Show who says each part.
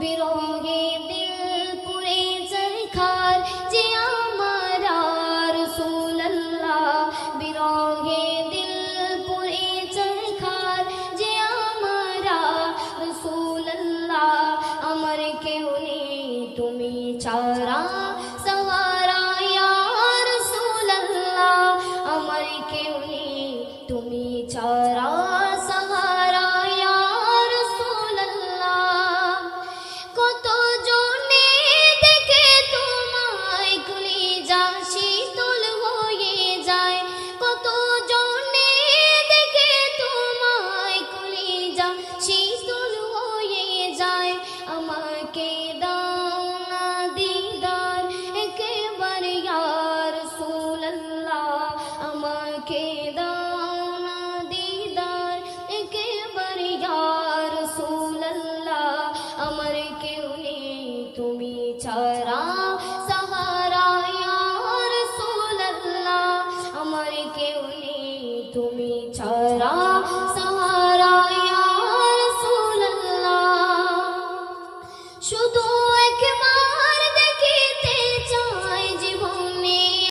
Speaker 1: बिरोंगे दिल पूरे सरकार जे हमारा रसूल अल्लाह बिरोंगे दिल पूरे सरकार जे हमारा रसूल अल्लाह अमर के उन्हें तुम्हें चारा। আমাকে দাও না দিদার একেবারে ইয়ার রাসূলুল্লাহ আমাকে দাও না দিদার একেবারে সাহারা ইয়ার আমার কেউ নেই তুমি ছাড়া make it